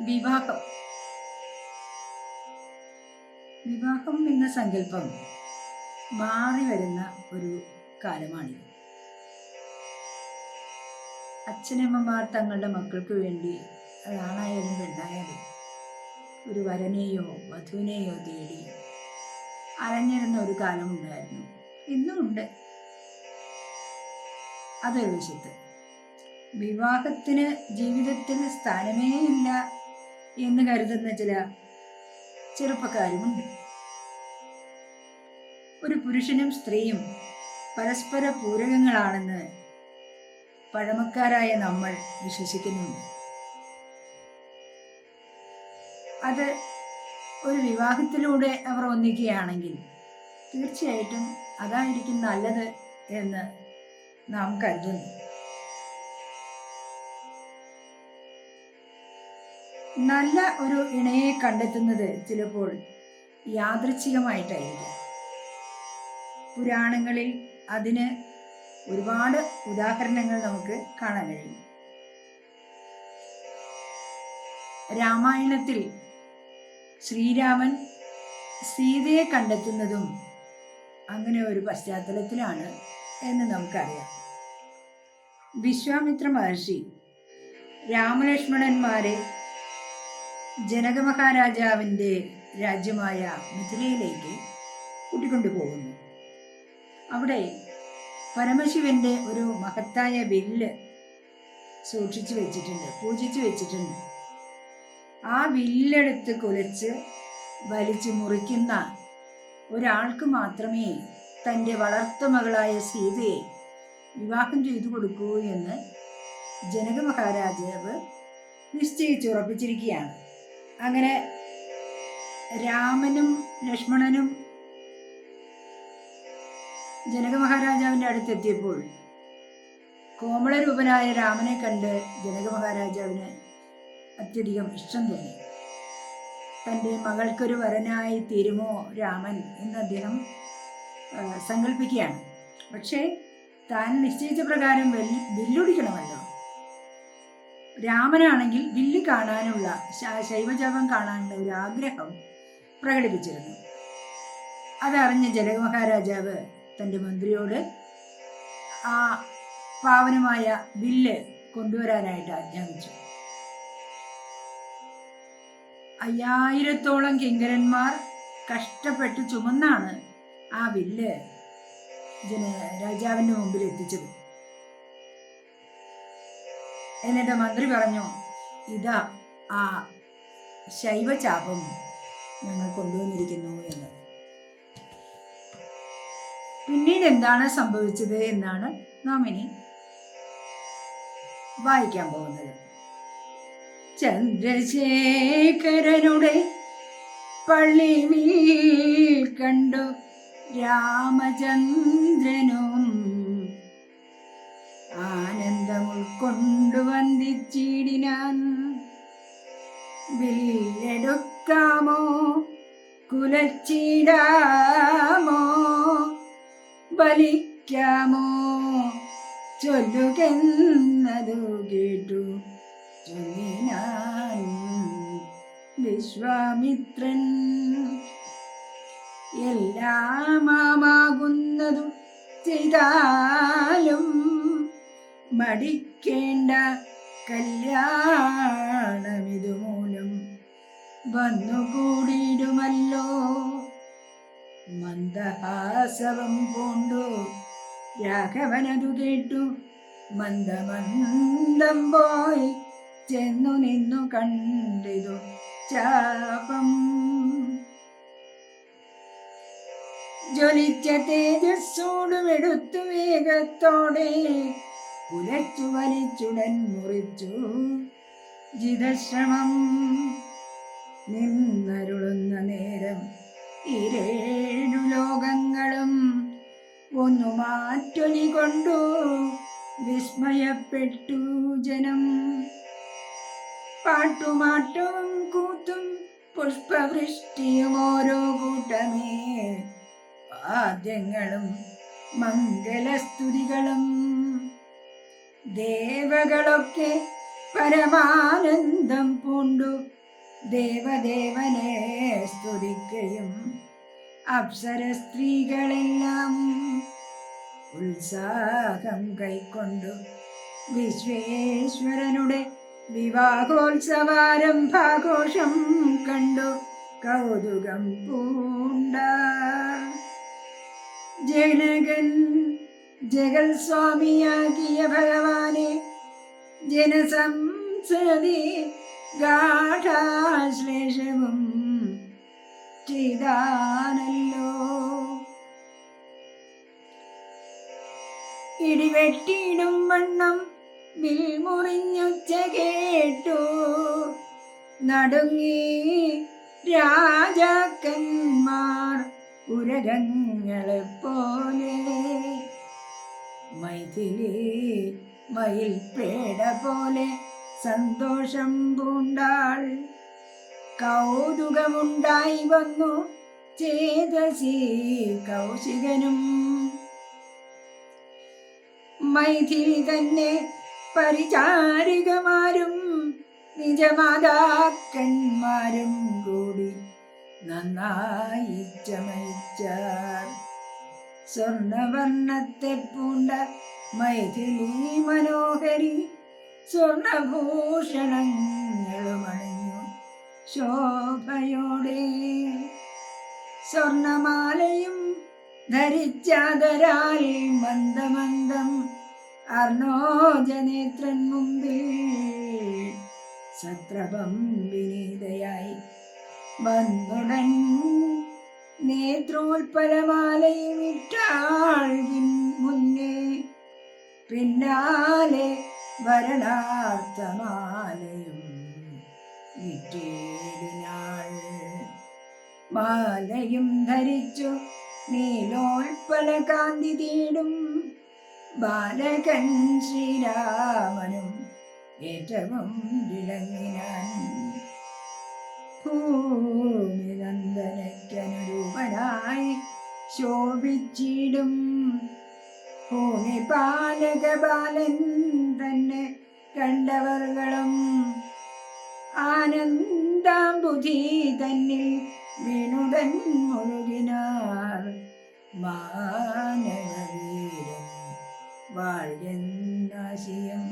വിവാഹം. വിവാഹം എന്ന സങ്കല്പം മാറി വരുന്ന ഒരു കാലമാണിത്. അച്ഛനമ്മമാർ തങ്ങളുടെ മക്കൾക്ക് വേണ്ടി അതാണായാലും പെണ്ണായാലും ഒരു വരനെയോ വധുവിനെയോ തേടി അലഞ്ഞിരുന്ന ഒരു കാലമുണ്ടായിരുന്നു. ഇന്നുമുണ്ട് അതൊരു വശത്ത് വിവാഹത്തിന് ജീവിതത്തിന് സ്ഥാനമേ ഇല്ല എന്ന് കരുതുന്ന ചില ചെറുപ്പക്കാരുമുണ്ട്. ഒരു പുരുഷനും സ്ത്രീയും പരസ്പര പൂരകങ്ങളാണെന്ന് പഴമക്കാരായ നമ്മൾ വിശ്വസിക്കുന്നുണ്ട്. അത് ഒരു വിവാഹത്തിലൂടെ അവർ ഒന്നിക്കുകയാണെങ്കിൽ തീർച്ചയായിട്ടും അതായിരിക്കും നല്ലത് എന്ന് നാം കരുതുന്നു. നല്ല ഒരു ഇണയെ കണ്ടെത്തുന്നത് ചിലപ്പോൾ യാദൃച്ഛികമായിട്ടായിരിക്കും. പുരാണങ്ങളിൽ അതിന് ഒരുപാട് ഉദാഹരണങ്ങൾ നമുക്ക് കാണാൻ കഴിയും. രാമായണത്തിൽ ശ്രീരാമൻ സീതയെ കണ്ടെത്തുന്നതും അങ്ങനെ ഒരു പശ്ചാത്തലത്തിലാണ് എന്ന് നമുക്കറിയാം. വിശ്വാമിത്ര മഹർഷി രാമലക്ഷ്മണന്മാരെ ജനക മഹാരാജാവിന്റെ രാജ്യമായ മിഥിലയിലേക്ക് കൂട്ടിക്കൊണ്ടു പോകുന്നു അവിടെ പരമശിവന്റെ ഒരു മഹത്തായ വില്ല് സൂക്ഷിച്ചു വെച്ചിട്ടുണ്ട് പൂജിച്ചു വെച്ചിട്ടുണ്ട്. ആ വില്ലെടുത്ത് കുലച്ച് വലിച്ചു മുറിക്കുന്ന ഒരാൾക്ക് മാത്രമേ തന്റെ വളർത്തുമകളായ സീതയെ വിവാഹം ചെയ്തു കൊടുക്കൂ എന്ന് ജനകമഹാരാജാവ് നിശ്ചയിച്ചുറപ്പിച്ചിരിക്കുകയാണ്. അങ്ങനെ രാമനും ലക്ഷ്മണനും ജനക മഹാരാജാവിന്റെ അടുത്തെത്തിയപ്പോൾ കോമളരൂപനായ രാമനെ കണ്ട് ജനക മഹാരാജാവിന് അത്യധികം ഇഷ്ടം തോന്നി. തന്റെ മകൾക്കൊരു വരനായി തീരുമോ രാമൻ എന്ന് അദ്ദേഹം സങ്കല്പിക്കുകയാണ് പക്ഷേ താൻ നിശ്ചയിച്ച പ്രകാരം വെല്ലു വില്ലൊടിക്കണമല്ലോ രാമനാണെങ്കിൽ വില്ല് കാണാനുള്ള ശൈവജപം കാണാനുള്ള ഒരു ആഗ്രഹം പ്രകടിപ്പിച്ചിരുന്നു. അതറിഞ്ഞ ജനക മഹാരാജാവ് തന്റെ മന്ത്രിയോട് ആ പാവനമായ വില്ല് കൊണ്ടുവരാനായിട്ട് ആജ്ഞാപിച്ചു. അയ്യായിരത്തോളം കിങ്കരന്മാർ കഷ്ടപ്പെട്ട് ചുമന്നാണ് ആ വില്ല് ജന രാജാവിന്റെ മുമ്പിൽ എത്തിച്ചത്. എന്നിട്ട് മന്ത്രി പറഞ്ഞു ഇതാ ആ ശൈവചാപം ഞങ്ങൾ കൊണ്ടുവന്നിരിക്കുന്നു എന്ന്. പിന്നീട് എന്താണ് സംഭവിച്ചത് എന്നാണ് നാം ഇനി വായിക്കാൻ പോകുന്നത്. ചന്ദ്രശേഖരനുടെ പള്ളിവിൽ കണ്ടു രാമചന്ദ്രനും വന്ദിച്ചിടിനാൻ വില്ലെടുക്കാമോ? കുലച്ചിടാമോ? ബലിക്കാമോ? ചൊല്ലുകെന്നതു കേട്ടു വിശ്വാമിത്രൻ. എല്ലാമാകുന്നതു ചെയ്താലും മടിക്കേണ്ട കല്യാണമിതു മൂലം വന്നുകൂടിയിടുമല്ലോ. മന്ദഹാസവം പൂണ്ടു. രാഘവനതു കേട്ടു. മന്ദമന്ദം പോയി ചെന്നു നിന്നു കണ്ടിതു ചാപം. ജ്വലിച്ച തേജസ്സോടും എടുത്തു വേഗത്തോടെ കുലച്ചു വലിച്ചുടൻ മുറിച്ചു. ജിതശ്രമം നിന്നരുളുന്ന നേരം ഇരേഴു ലോകങ്ങളും ഒന്നു മാറ്റൊലി കൊണ്ടു വിസ്മയപ്പെട്ടു ജനം. പാട്ടുമാട്ടവും കൂത്തും പുഷ്പവൃഷ്ടിയും ഓരോ കൂട്ടമേ. വാദ്യങ്ങളും മംഗളസ്തുതികളും ദേവകളൊക്കെ പരമാനന്ദം പൂണ്ടു. ദേവദേവനെ സ്തുതിക്കുകയും അപ്സര സ്ത്രീകളെല്ലാം ഉത്സാഹം കൈക്കൊണ്ടു. വിശ്വേശ്വരനുടെ വിവാഹോത്സവാരംഭാഘോഷം കണ്ടു. കൗതുകം പൂണ്ട. ജനകൻ ജഗൽ ഭഗവാനെ ജനസംസതി ഗാഠാശ്ലേഷവും ചെയ്താനല്ലോ. ഇടിവെട്ടിയിടും വണ്ണം വിൽമുറിഞ്ഞൊച്ച കേട്ടു. നടുങ്ങി രാജാക്കന്മാർ ഉരകങ്ങളെ പോലെ മയിൽ പേട പോലെ സന്തോഷം പൂണ്ടാൾ. കൗതുകമുണ്ടായി വന്നു ചേതസി കൗശികനും. മൈഥിലി തന്നെ പരിചാരികമാരും നിജമാതാക്കന്മാരും കൂടി നന്നായി ചമയിച്ചാർ. സ്വർണവർണത്തെ പൂണ്ട മൈഥിലി മനോഹരി സ്വർണഭൂഷണങ്ങളുമണിഞ്ഞു ശോഭയോടെ. സ്വർണമാലയും ധരിച്ചാതരാൽ മന്ദമന്ദം അർണോജനേത്രൻ മുമ്പിൽ സത്രപം വിനീതയായി വന്നുടൻ നേത്രോൽപലമാലയും ഇട്ടാൾ മുന്നേ പിന്നാലെ വരണാർത്ഥമാലയും മാലയും ധരിച്ചു നീലോൽപ്പല കാന്തി തേടും ബാലകൻ ശ്രീരാമനും ഏറ്റവും വിളങ്ങിനാൻ ഭൂമി നന്ദനയ്ക്കനുരൂപനായി ശോഭിച്ചിടും. ഭൂമി പാലക ബാലൻ തന്നെ കണ്ടവർകളും ആനന്ദാംബുധി തന്നിൽ വീണുടൻ മുഴുകിനാർ മാനവീരൻ വാഴ്യൻ ആശയം